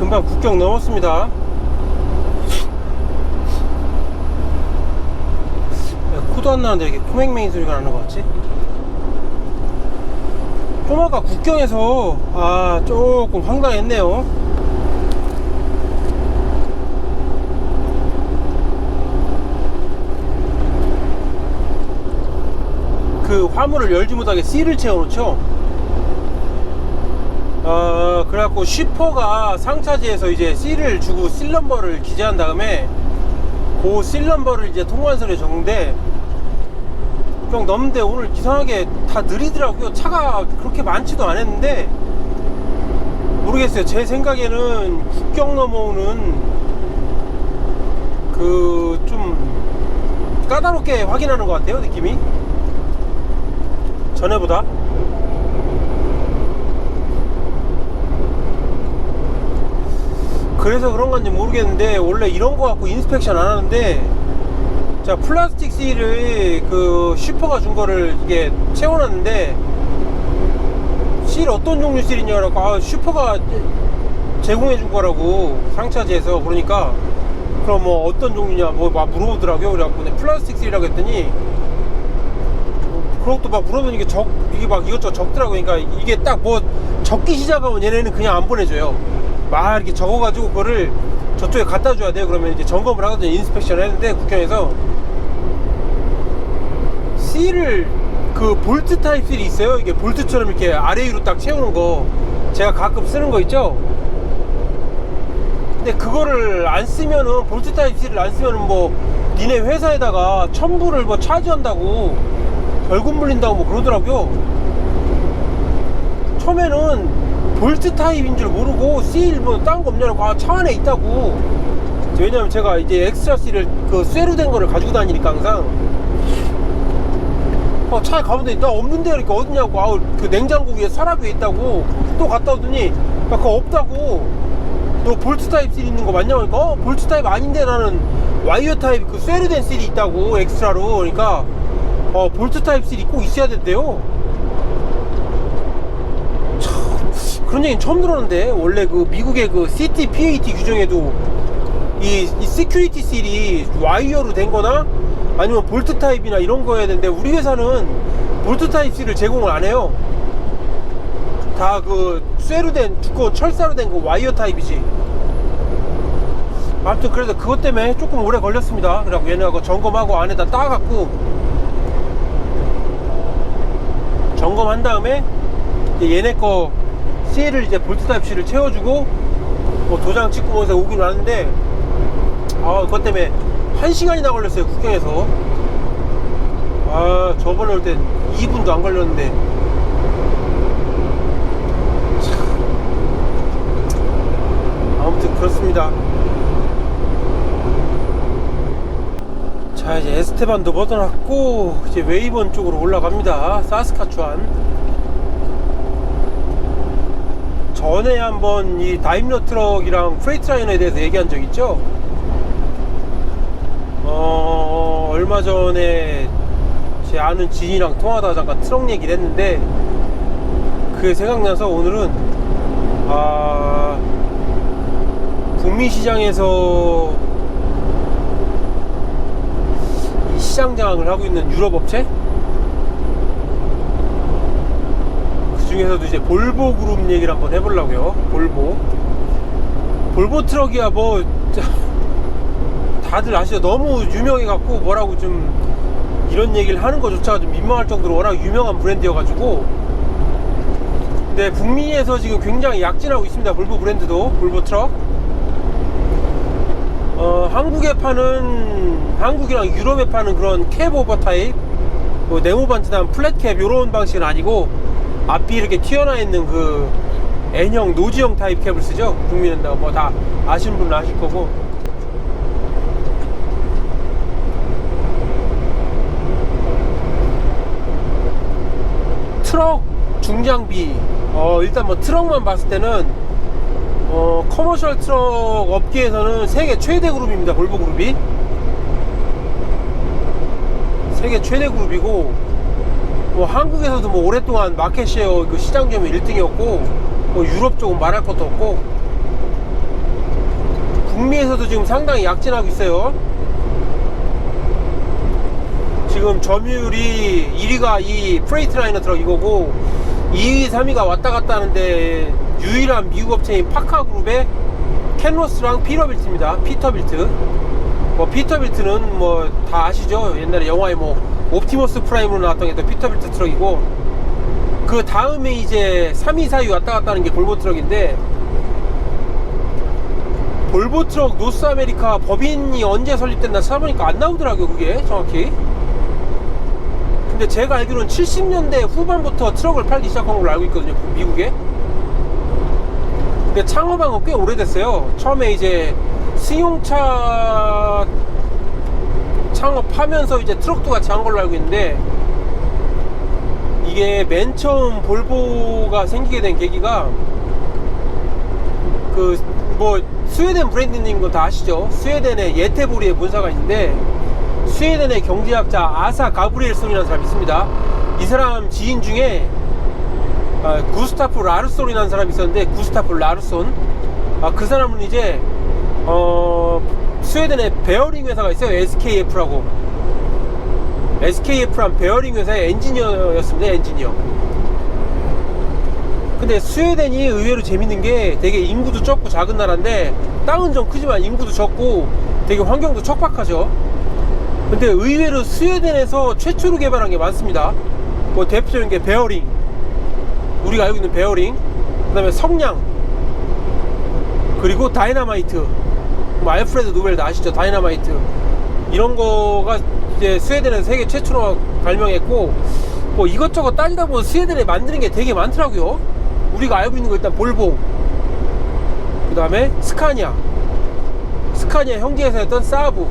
금방 국경 넘었습니다. 야, 코도 안 나는데 이렇게 코맹맹이 소리가 나는 것 같지? 좀 아까 국경에서 아 조금 황당했네요. 그 화물을 열지 못하게 씨를 채워놓죠. 어, 그래갖고 슈퍼가 상차지에서 이제 C를 주고 실넘버를 기재한 다음에 그 실넘버를 이제 통관선에 적는데 그냥 넘는데 오늘 이상하게 다 느리더라고요. 차가 그렇게 많지도 않았는데 모르겠어요. 제 생각에는 국경 넘어오는 그 좀 까다롭게 확인하는 것 같아요. 느낌이 전에보다. 그래서 그런 건지 모르겠는데 원래 이런 거 갖고 인스펙션 안 하는데 자 플라스틱 실을 그 슈퍼가 준 거를 이게 채워놨는데 실 어떤 종류 실이냐고 아 슈퍼가 제공해 준 거라고 상차지에서 그러니까 그럼 뭐 어떤 종류냐 뭐 막 물어보더라고요 그래갖고 내 플라스틱 실이라고 했더니 그것도 막 물어보는 게 적, 이게 막 이것저것 적더라고. 그러니까 이게 딱 뭐 적기 시작하면 얘네는 그냥 안 보내줘요. 막 이렇게 적어가지고 그거를 저쪽에 갖다 줘야 돼요. 그러면 이제 점검을 하거든요. 인스펙션을 했는데 국경에서 C를 그 볼트 타입 실이 있어요. 이게 볼트처럼 이렇게 아래 위로 딱 채우는 거 제가 가끔 쓰는 거 있죠. 근데 그거를 안 쓰면은 볼트 타입 실을 안 쓰면은 뭐 니네 회사에다가 첨부를 뭐 차지한다고 벌금 물린다고 뭐 그러더라고요. 처음에는 볼트 타입인 줄 모르고 C1 뭐딴거 없냐고. 아, 차 안에 있다고. 왜냐면 제가 이제 엑스트라 C를 그 쇠로 된 거를 가지고 다니니까 항상. 어, 차에 가보더니 나 없는데 이렇게 어딨냐고. 아우 그 냉장고 위에 서랍 위에 있다고. 또 갔다 오더니 야 그거 없다고. 너 볼트 타입 실 있는 거 맞냐고 그러니까 어 볼트 타입 아닌데 나는 와이어 타입 그 쇠로 된 실이 있다고 엑스트라로. 그러니까 어 볼트 타입 실이 꼭 있어야 된대요 참 그런 얘기는 처음 들었는데 원래 그 미국의 그 CT PAT 규정에도 이, 이 시큐리티 실이 와이어로 된 거나 아니면 볼트 타입이나 이런 거여야 되는데 우리 회사는 볼트 타입 실을 제공을 안 해요. 다 그 쇠로 된 두꺼운 철사로 된 그 와이어 타입이지. 아무튼 그래서 그것 때문에 조금 오래 걸렸습니다. 그래갖고 얘네가 그 점검하고 안에다 따갖고 점검한 다음에 얘네 거 CL을 이제 볼트 타입 C를 채워주고 뭐 도장 찍고 뭐해서 오긴 왔는데 아 그것 때문에 한 시간이나 걸렸어요 국경에서. 아 저번에 올땐 2분도 안 걸렸는데. 참. 아무튼 그렇습니다. 자 이제 에스테반도 벗어났고 이제 웨이번 쪽으로 올라갑니다. 사스카추안 전에 한번 이 다임러 트럭이랑 프레이트라인에 대해서 얘기한 적 있죠? 어 얼마 전에 제 아는 지인이랑 통화하다가 잠깐 트럭 얘기를 했는데 그게 생각나서 오늘은 아 북미 시장에서 이 시장 장악을 하고 있는 유럽 업체 중에서도 이제 볼보 그룹 얘기를 한번 해보려고요. 볼보. 볼보 트럭이야 뭐. 다들 아시죠? 너무 유명해 갖고 뭐라고 좀 이런 얘기를 하는 것조차 좀 민망할 정도로 워낙 유명한 브랜드여 가지고. 근데 북미에서 지금 굉장히 약진하고 있습니다 볼보 브랜드도. 볼보 트럭. 어, 한국에 파는 한국이랑 유럽에 파는 그런 캡 오버 타입 뭐 네모반트나 플랫캡 이런 방식은 아니고 앞이 이렇게 튀어나와 있는 그 N형 노즈형 타입 캡을 쓰죠? 북미는 뭐다 아시는 분은 아실 거고. 트럭 중장비. 어 일단 뭐 트럭만 봤을 때는 어 커머셜 트럭 업계에서는 세계 최대 그룹입니다 볼보 그룹이. 세계 최대 그룹이고 뭐 한국에서도 뭐 오랫동안 마켓 쉐어 그 시장 점유 1등이었고 뭐 유럽 쪽은 말할 것도 없고 북미에서도 지금 상당히 약진하고 있어요. 지금 점유율이 1위가 이 프레이트라이너 트럭 이거고 2위, 3위가 왔다 갔다 하는데 유일한 미국 업체인 파카그룹의 캔로스랑 피터빌트입니다. 피터빌트. 뭐 피터빌트는 뭐 다 아시죠? 옛날에 영화에 뭐 옵티머스 프라임으로 나왔던 게 또 피터빌트 트럭이고 그 다음에 이제 3위, 4위 왔다 갔다 하는 게 볼보 트럭인데 볼보 트럭 노스 아메리카 법인이 언제 설립됐나 찾아보니까 안 나오더라고요 그게 정확히. 근데 제가 알기로는 70년대 후반부터 트럭을 팔기 시작한 걸로 알고 있거든요 미국에. 근데 창업한 건 꽤 오래됐어요. 처음에 이제 승용차 창업하면서 이제 트럭도 같이 한 걸로 알고 있는데 이게 맨 처음 볼보가 생기게 된 계기가 그 뭐 스웨덴 브랜드인 거다 아시죠? 스웨덴에 예테보리에 본사가 있는데 스웨덴의 경제학자 아사 가브리엘손이라는 사람이 있습니다. 이 사람 지인 중에 아, 구스타프 라르손이라는 사람이 있었는데 구스타프 라르손 아, 그 사람은 이제 어, 스웨덴의 베어링 회사가 있어요. SKF라고. SKF란 베어링 회사의 엔지니어였습니다 엔지니어. 근데 스웨덴이 의외로 재밌는 게 되게 인구도 적고 작은 나라인데 땅은 좀 크지만 인구도 적고 되게 환경도 척박하죠. 근데 의외로 스웨덴에서 최초로 개발한 게 많습니다. 뭐 대표적인 게 베어링. 우리가 알고 있는 베어링. 그 다음에 성냥. 그리고 다이나마이트 뭐 알프레드 노벨 다 아시죠? 다이나마이트. 이런 거가 이제 스웨덴에서 세계 최초로 발명했고 뭐 이것저것 따지다 보면 스웨덴에 만드는 게 되게 많더라고요. 우리가 알고 있는 거 일단 볼보 그 다음에 스카니아. 스카니아 형제회사였던 사브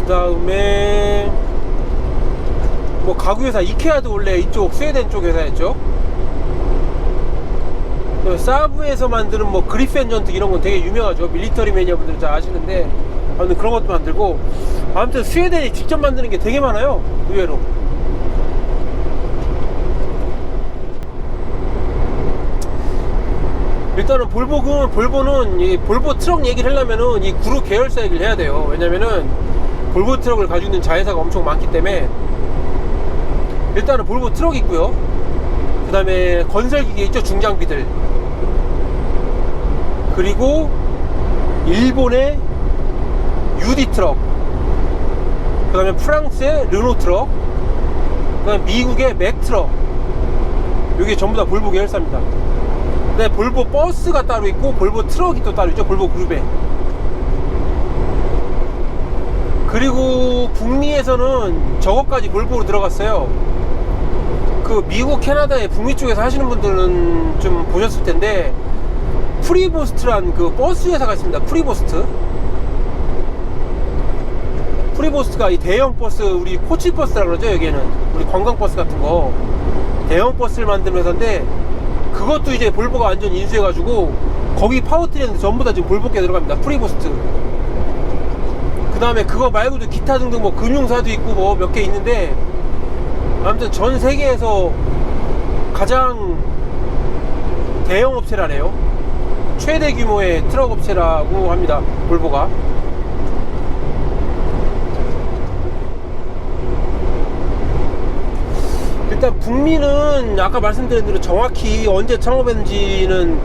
그 다음에 뭐 가구 회사 이케아도 원래 이쪽 스웨덴 쪽 회사였죠 그 사브에서 만드는 뭐 그리펜 전투 이런 건 되게 유명하죠. 밀리터리 매니아 분들 잘 아시는데 아무튼 그런 것도 만들고 아무튼 스웨덴이 직접 만드는 게 되게 많아요. 의외로. 일단은 볼보는 볼보는 이 볼보 트럭 얘기를 하려면은 이 그룹 계열사 얘기를 해야 돼요. 왜냐면은 볼보 트럭을 가지고 있는 자회사가 엄청 많기 때문에 일단은 볼보 트럭 있고요. 그 다음에 건설 기계 있죠. 중장비들 그리고 일본의 UD 트럭 그 다음에 프랑스의 르노 트럭 그 다음에 미국의 맥 트럭. 이게 전부 다 볼보 계열사입니다. 네, 볼보 버스가 따로 있고 볼보 트럭이 또 따로 있죠. 볼보 그룹에. 그리고 북미에서는 저것까지 볼보로 들어갔어요. 그 미국 캐나다의 북미 쪽에서 하시는 분들은 좀 보셨을 텐데 프리보스트란 그 버스 회사가 있습니다. 프리보스트. 프리보스트가 이 대형 버스 우리 코치 버스라 그러죠 여기에는. 우리 관광 버스 같은 거. 대형 버스를 만드는 회사인데 그것도 이제 볼보가 완전 인수해가지고 거기 파워트레인도 전부 다 지금 볼보께 들어갑니다. 프리보스트. 그 다음에 그거 말고도 기타 등등 뭐 금융사도 있고 뭐 몇 개 있는데 아무튼 전 세계에서 가장 대형 업체라네요 최대 규모의 트럭 업체라고 합니다 볼보가 일단 북미는 아까 말씀드린 대로 정확히 언제 창업했는지는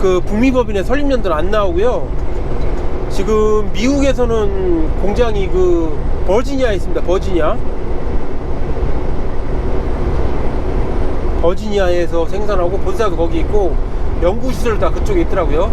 그 북미법인의 설립연도는 안 나오고요. 지금 미국에서는 공장이 그 버지니아에 있습니다. 버지니아. 버지니아에서 생산하고 본사도 거기 있고 연구시설 다 그쪽에 있더라고요.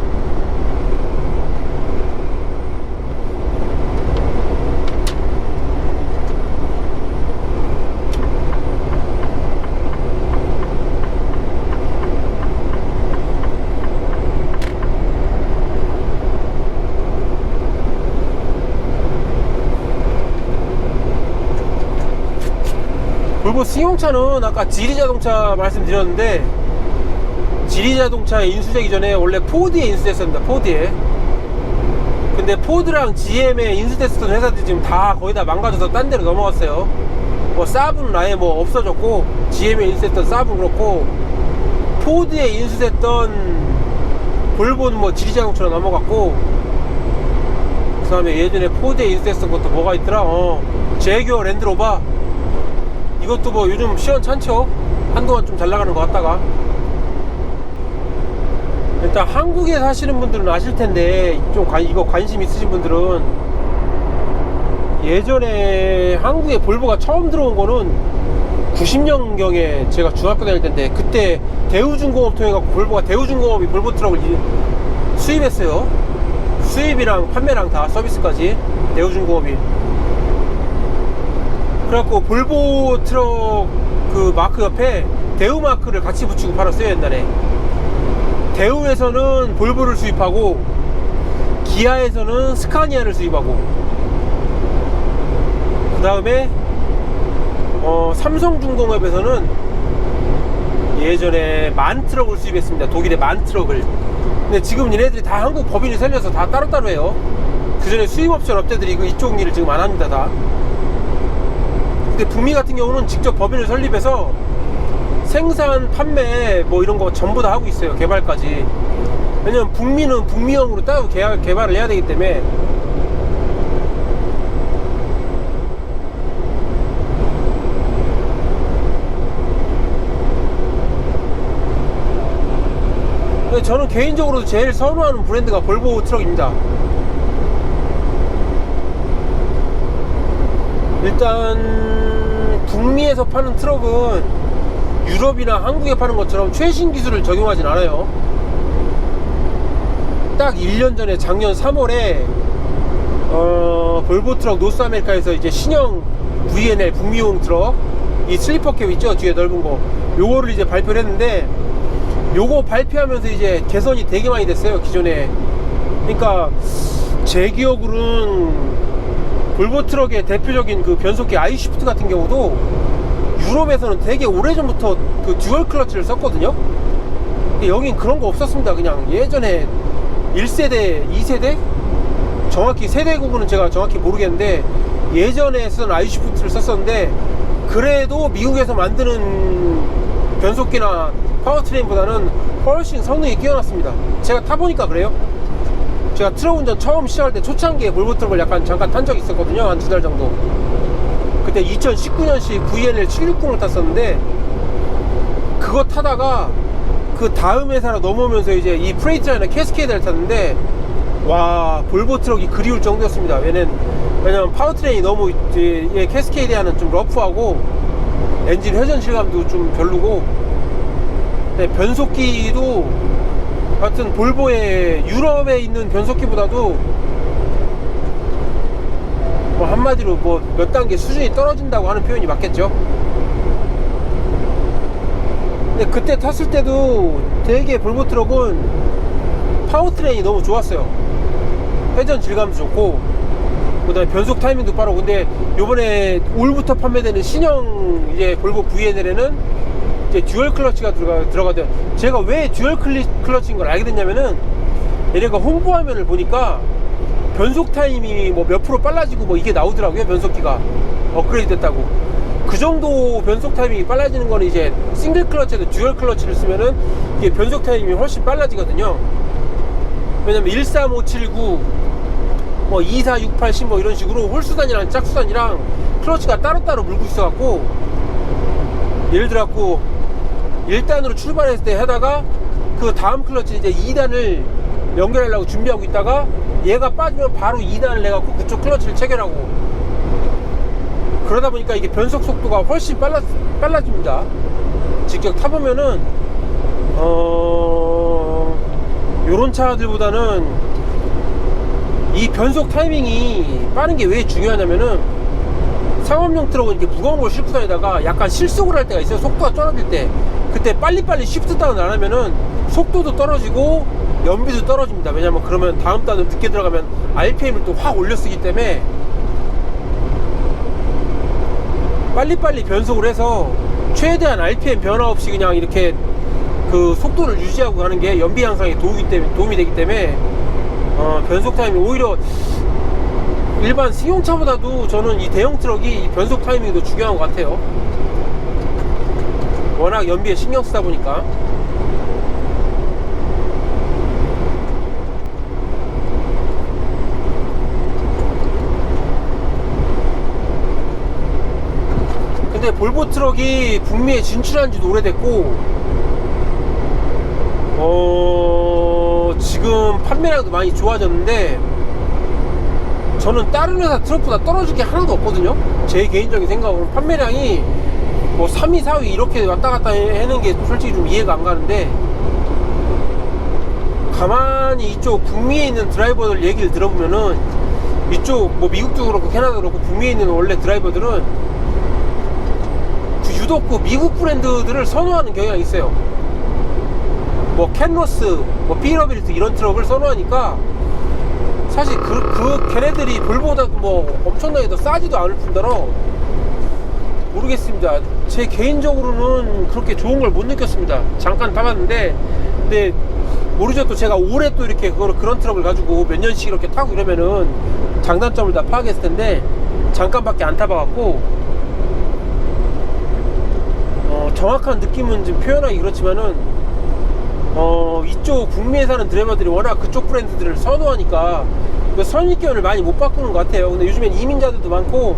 볼보 승용차는 아까 지리 자동차 말씀드렸는데 지리자동차 인수되기 전에 원래 포드에 인수됐습니다 포드에. 근데 포드랑 GM에 인수됐었던 회사들이 지금 다 거의 다 망가져서 딴 데로 넘어갔어요. 뭐 사브는 아예 뭐 없어졌고 GM에 인수됐던 사브는 그렇고 포드에 인수됐던 볼보는 뭐 지리자동차로 넘어갔고 그 다음에 예전에 포드 인수했던 것도 뭐가 있더라? 어 제규어 랜드로버. 이것도 뭐 요즘 시원찮죠? 한동안 좀 잘 나가는 것 같다가 일단 한국에 사시는 분들은 아실 텐데 좀 관- 이거 관심 있으신 분들은 예전에 한국에 볼보가 처음 들어온 거는 90년경에 제가 중학교 다닐 때인데 그때 대우중공업 통해 갖고 볼보가 대우중공업이 볼보 트럭을 이- 수입했어요. 수입이랑 판매랑 다 서비스까지 대우중공업이. 그래갖고 볼보 트럭 그 마크 옆에 대우 마크를 같이 붙이고 팔았어요 옛날에. 대우에서는 볼보를 수입하고 기아에서는 스카니아를 수입하고 그 다음에 어, 삼성중공업에서는 예전에 만트럭을 수입했습니다. 독일의 만트럭을. 근데 지금 얘네들이 다 한국 법인이 살려서 다 따로따로 해요. 그 전에 수입옵션 업체들이 그 이쪽 일을 지금 안 합니다 다. 근데 북미 같은 경우는 직접 법인을 설립해서 생산, 판매 뭐 이런 거 전부 다 하고 있어요. 개발까지. 왜냐면 북미는 북미형으로 따로 개발, 개발을 해야 되기 때문에 저는 개인적으로 제일 선호하는 브랜드가 볼보 트럭입니다. 일단 북미에서 파는 트럭은 유럽이나 한국에 파는 것처럼 최신 기술을 적용하진 않아요. 딱 1년 전에 작년 3월에 어, 볼보 트럭 노스 아메리카에서 이제 신형 VNL 북미용 트럭 이 슬리퍼 캡 있죠? 뒤에 넓은 거. 요거를 이제 발표를 했는데 요거 발표하면서 이제 개선이 되게 많이 됐어요 기존에. 그러니까 제 기억으로는 볼보 트럭의 대표적인 그 변속기 아이시프트 같은 경우도 유럽에서는 되게 오래전부터 그 듀얼 클러치를 썼거든요. 여긴 그런 거 없었습니다. 그냥 예전에 1세대, 2세대? 정확히 세대 구분은 제가 정확히 모르겠는데 예전에 쓴 아이시프트를 썼었는데 그래도 미국에서 만드는 변속기나 파워트레인보다는 훨씬 성능이 뛰어났습니다. 제가 타보니까 그래요. 제가 트럭 운전 처음 시작할 때 초창기에 볼보 트럭을 약간 잠깐 탄 적이 있었거든요. 한 두 달 정도. 그때 2019년식 VNL 760을 탔었는데 그거 타다가 그 다음 회사로 넘어오면서 이제 이 프레이트라이너 캐스케이드를 탔는데 와 볼보 트럭이 그리울 정도였습니다. 왜냐면 왜냐면 파워트레인이 너무 이제 얘 캐스케이드하는 좀 러프하고 엔진 회전 실감도 좀 별로고 네, 변속기도 하여튼 볼보의 유럽에 있는 변속기보다도 뭐 한마디로 뭐 몇 단계 수준이 떨어진다고 하는 표현이 맞겠죠. 근데 그때 탔을 때도 되게 볼보 트럭은 파워트레인이 너무 좋았어요. 회전 질감도 좋고 그다음에 변속 타이밍도 빠르고 근데 요번에 올부터 판매되는 신형 이제 볼보 VNL에는 이제 듀얼 클러치가 들어가 들어가대. 제가 왜 듀얼 클러치인 걸 알게 됐냐면은 얘네가 홍보 화면을 보니까 변속 타임이 뭐 몇 프로 빨라지고 뭐 이게 나오더라고요 변속기가. 업그레이드 됐다고. 그 정도 변속 타이밍이 빨라지는 거는 이제 싱글 클러치에도 듀얼 클러치를 쓰면은 이게 변속 타이밍이 훨씬 빨라지거든요. 왜냐면 13579 뭐 2468, 10뭐 이런 식으로 홀수단이랑 짝수단이랑 클러치가 따로따로 물고 있어갖고 예를 들어갖고 1단으로 출발했을 때 하다가 그 다음 클러치 이제 2단을 연결하려고 준비하고 있다가 얘가 빠지면 바로 2단을 내갖고 그쪽 클러치를 체결하고. 그러다 보니까 이게 변속 속도가 훨씬 빨라, 빨라집니다. 직접 타보면은 어 요런 차들보다는 이 변속 타이밍이 빠른 게 왜 중요하냐면은 상업용 트럭은 이렇게 무거운 걸 싣고 다니다가 약간 실속을 할 때가 있어요. 속도가 떨어질 때. 그때 빨리빨리 시프트 다운 안 하면은 속도도 떨어지고 연비도 떨어집니다 왜냐면 그러면 다음 단을 늦게 들어가면 RPM을 또 확 올려 쓰기 때문에 빨리빨리 변속을 해서 최대한 RPM 변화 없이 그냥 이렇게 그 속도를 유지하고 가는 게 연비 향상에 도움이, 때문에, 도움이 되기 때문에 어, 변속 타임이 오히려 일반 승용차보다도 저는 이 대형 트럭이 이 변속 타이밍이 더 중요한 것 같아요. 워낙 연비에 신경 쓰다 보니까. 근데 볼보 트럭이 북미에 진출한 지도 오래됐고 어 지금 판매량도 많이 좋아졌는데 저는 다른 회사 트럭보다 떨어질 게 하나도 없거든요. 제 개인적인 생각으로 판매량이 뭐 3위 4위 이렇게 왔다 갔다 하는 게 솔직히 좀 이해가 안 가는데 가만히 이쪽 북미에 있는 드라이버들 얘기를 들어보면은 이쪽 뭐 미국도 그렇고 캐나다도 그렇고 북미에 있는 원래 드라이버들은 그 유독 그 미국 브랜드들을 선호하는 경향이 있어요. 뭐 캔로스, 뭐 피러빌트 이런 트럭을 선호하니까 사실 그, 그 걔네들이 볼보다 뭐 엄청나게 더 싸지도 않을 뿐더러 모르겠습니다. 제 개인적으로는 그렇게 좋은 걸 못 느꼈습니다. 잠깐 타봤는데 근데 모르죠 또 제가 올해 또 이렇게 그걸 그런 트럭을 가지고 몇 년씩 이렇게 타고 이러면은 장단점을 다 파악했을 텐데 잠깐밖에 안 타봐갖고 어, 정확한 느낌은 좀 표현하기 그렇지만은 어, 이쪽 북미에 사는 드라이버들이 워낙 그쪽 브랜드들을 선호하니까 그 선입견을 많이 못 바꾸는 것 같아요. 근데 요즘엔 이민자들도 많고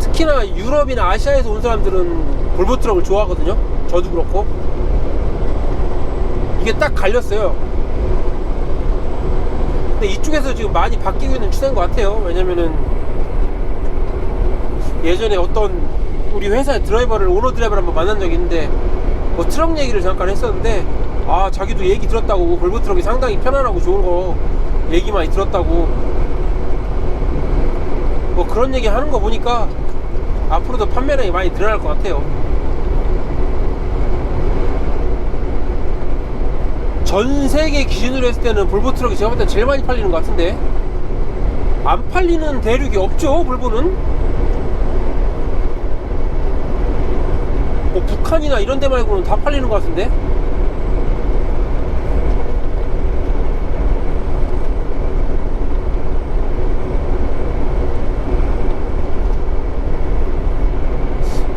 특히나 유럽이나 아시아에서 온 사람들은 볼보 트럭을 좋아하거든요. 저도 그렇고 이게 딱 갈렸어요. 근데 이쪽에서 지금 많이 바뀌고 있는 추세인 것 같아요. 왜냐면은 예전에 어떤 우리 회사의 드라이버를 오너 드라이버를 한번 만난 적이 있는데 뭐 트럭 얘기를 잠깐 했었는데 아 자기도 얘기 들었다고 볼보 트럭이 상당히 편안하고 좋은 거 얘기 많이 들었다고 뭐 그런 얘기 하는 거 보니까 앞으로도 판매량이 많이 늘어날 것 같아요. 전 세계 기준으로 했을 때는 볼보 트럭이 제가 볼 때 제일 많이 팔리는 것 같은데 안 팔리는 대륙이 없죠 볼보는 북한이나 이런 데 말고는 다 팔리는 것 같은데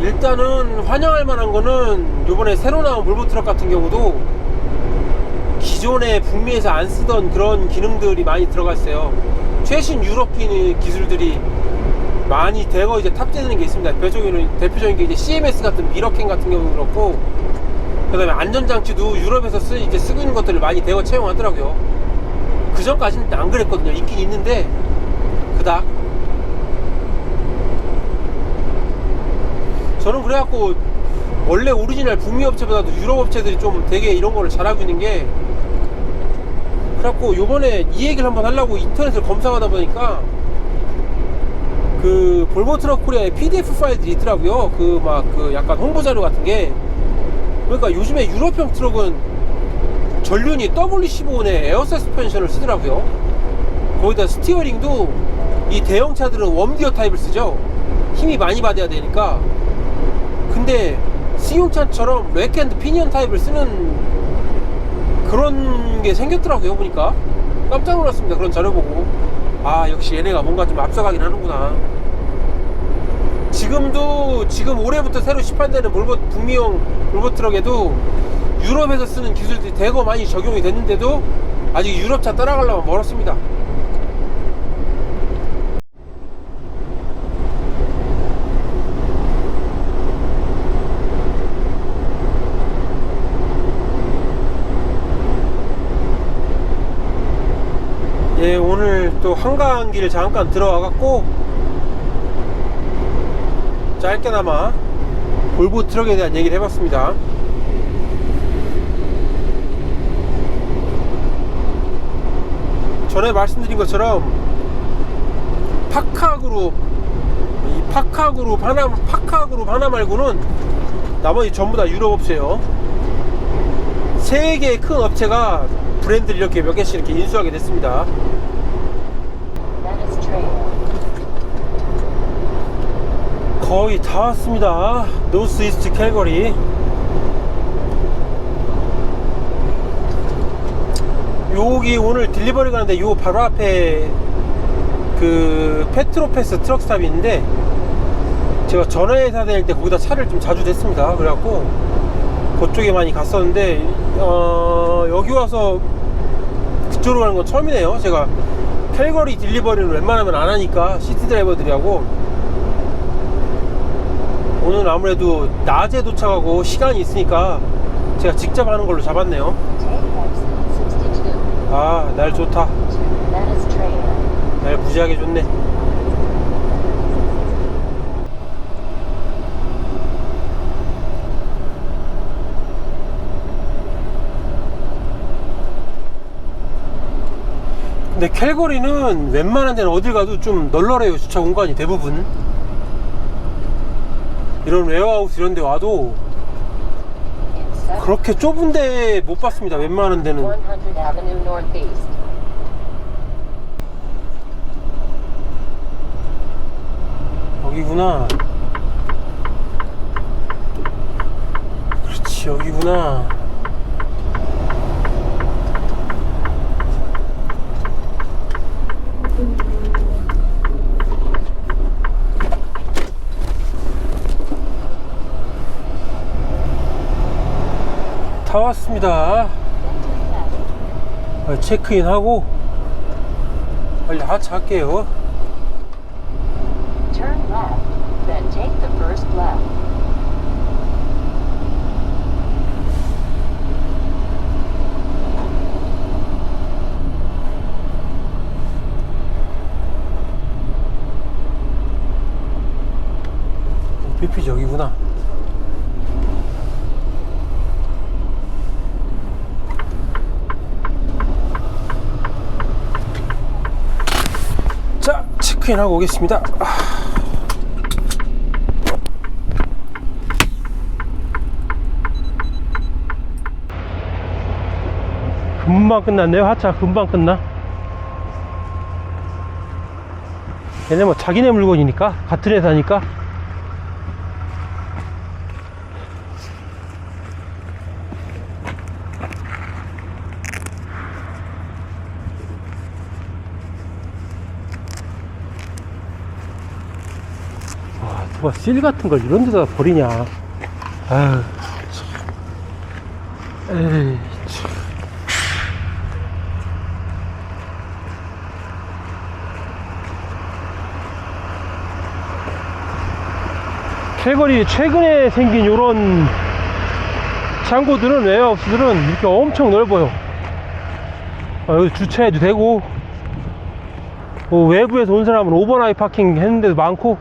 일단은 환영할 만한 거는 요번에 새로 나온 볼보 트럭 같은 경우도 기존에 북미에서 안 쓰던 그런 기능들이 많이 들어가 있어요. 최신 유럽 기- 기술들이 많이 대거 이제 탑재되는 게 있습니다. 대표적인, 대표적인 게 이제 CMS 같은 미러캔 같은 경우는 그렇고, 그 다음에 안전장치도 유럽에서 쓰, 이제 쓰고 있는 것들을 많이 대거 채용하더라고요. 그 전까지는 안 그랬거든요. 있긴 있는데, 그닥. 저는 그래갖고, 원래 오리지널 북미 업체보다도 유럽 업체들이 좀 되게 이런 거를 잘하고 있는 게, 그래갖고 요번에 이 얘기를 한번 하려고 인터넷을 검색하다 보니까 그 볼보 트럭 코리아의 PDF 파일들이 있더라고요. 그막그 약간 홍보 자료 같은 게 그러니까 요즘에 유럽형 트럭은 전륜이 W15의 에어 서스펜션을 쓰더라고요. 거기다 스티어링도 이 대형차들은 웜디어 타입을 쓰죠. 힘이 많이 받아야 되니까. 근데 승용차처럼 렉앤드 피니언 타입을 쓰는 그런 게 생겼더라고요 보니까 깜짝 놀랐습니다 그런 자료 보고 아 역시 얘네가 뭔가 좀 앞서가긴 하는구나 지금도 지금 올해부터 새로 시판되는 볼보 북미형 볼보 트럭에도 유럽에서 쓰는 기술들이 대거 많이 적용이 됐는데도 아직 유럽차 따라가려면 멀었습니다. 예, 오늘 또 한강길 잠깐 들어와 갖고 짧게나마 볼보 트럭에 대한 얘기를 해봤습니다. 전에 말씀드린 것처럼 파카 그룹 이 파카 그룹 하나 파카 그룹 하나 말고는 나머지 전부 다 유럽 업체예요. 세 개의 큰 업체가 브랜드를 이렇게 몇 개씩 이렇게 인수하게 됐습니다. 거의 다 왔습니다. 노스 이스트 캘거리. 여기 오늘 딜리버리 가는데 요 바로 앞에 그 페트로페스 트럭 스탑이 있는데 제가 전화회사 다닐 때 거기다 차를 좀 자주 댔습니다. 그래갖고 그쪽에 많이 갔었는데 어, 여기 와서 그쪽으로 가는 건 처음이네요. 제가 캘거리 딜리버리는 웬만하면 안 하니까 시티 드라이버들이 하고 오늘 아무래도 낮에 도착하고 시간이 있으니까 제가 직접 하는 걸로 잡았네요. Take exit 62. 아, 날 좋다. 날 무지하게 좋네. 근데 캘거리는 웬만한 데는 어딜 가도 좀 널널해요 주차 공간이 대부분 이런 웨어하우스 이런 데 와도 그렇게 좁은 데 못 봤습니다 웬만한 데는 100 Avenue Northeast. 여기구나. 그렇지, 여기구나. 다 왔습니다. 어, 체크인하고 빨리 하차 할게요. Turn left, then take the first left. BP지 여기구나. 자, 체크인하고 오겠습니다. 아. 금방 끝났네요. 하차 금방 끝나. 얘네 뭐 자기네 물건이니까 같은 회사니까 와, 누가 실 같은 걸 이런 데다 버리냐. 아유, 참. 에이, 참. 캘거리 최근에 생긴 요런 창고들은 웨어하우스들은 이렇게 엄청 넓어요. 아, 여기 주차해도 되고, 뭐 외부에서 온 사람은 오버나잇 파킹 했는 데도 많고,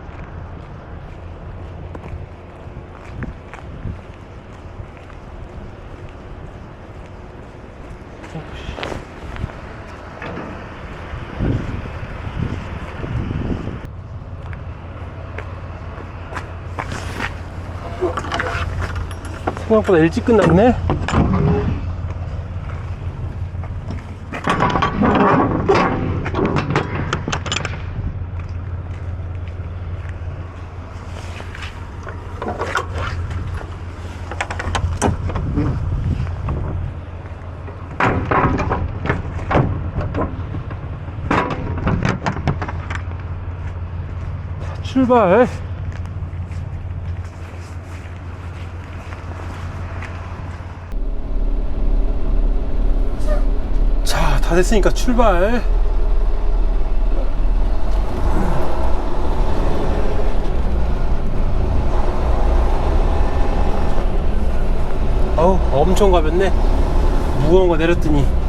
생각보다 일찍 끝났네. 자, 출발. 자, 다 됐으니까 출발. 어우, 엄청 가볍네. 무거운 거 내렸더니.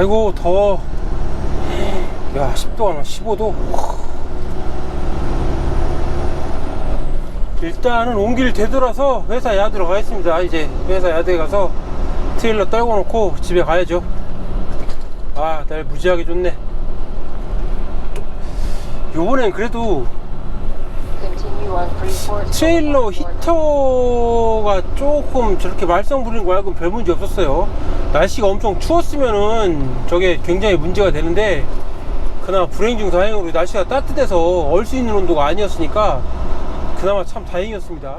아이고 더워. 야 10도 하나 15도? 일단은 온길 되돌아서 회사 야드로 가겠습니다. 이제 회사 야드에 가서 트레일러 떨궈 놓고 집에 가야죠. 아 날 무지하게 좋네. 요번엔 그래도. 트레일러 히터가 조금 저렇게 말썽 부리는 거 말고는 별 문제 없었어요. 날씨가 엄청 추웠으면은 저게 굉장히 문제가 되는데 그나마 불행 중 다행으로 날씨가 따뜻해서 얼 수 있는 온도가 아니었으니까 그나마 참 다행이었습니다.